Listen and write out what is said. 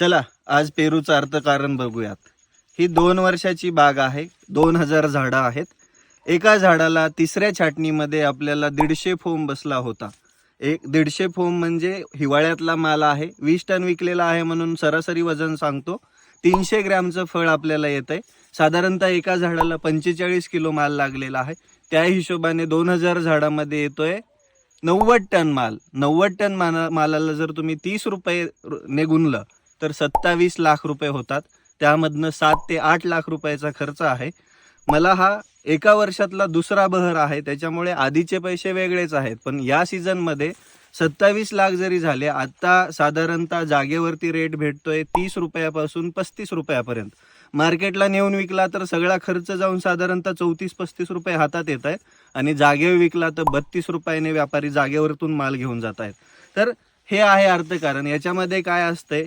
चला आज पेरूचं अर्थकारण बघूयात. ही दोन वर्षाची बाग आहे दोन हजार झाडं आहेत. एका झाडाला तिसऱ्या छाटणीमध्ये आपल्याला दीडशे फोम बसला होता. एक दीडशे फोम म्हणजे हिवाळ्यातला माल आहे वीस टन विकलेला आहे म्हणून सरासरी वजन सांगतो. तीनशे ग्रॅमचं फळ आपल्याला येत आहे साधारणतः एका झाडाला पंचेचाळीस किलो माल लागलेला आहे. त्या हिशोबाने दोन हजार झाडामध्ये येतोय नव्वद टन माल. नव्वद टन माना मालाला जर तुम्ही तीस रुपये निगुणलं ने गुणलं तर सत्तावीस लाख रुपये होतात. त्यामधनं सात ते आठ लाख रुपयाचा खर्च आहे. मला हा एका वर्षातला दुसरा बहर आहे. त्याच्यामुळे आधीचे पैसे वेगळेच आहेत. पण या सीझनमध्ये सत्तावीस लाख जरी झाले आत्ता साधारणतः जागेवरती रेट भेटतोय तीस रुपयापासून पस्तीस रुपयापर्यंत. मार्केटला नेऊन विकला तर सगळा खर्च जाऊन साधारणतः चौतीस पस्तीस रुपये हातात येत आहेत. आणि जागेवर विकला तर बत्तीस रुपयाने व्यापारी जागेवरतून माल घेऊन जात आहेत. तर हे आहे अर्थकारण. याच्यामध्ये काय असतंय?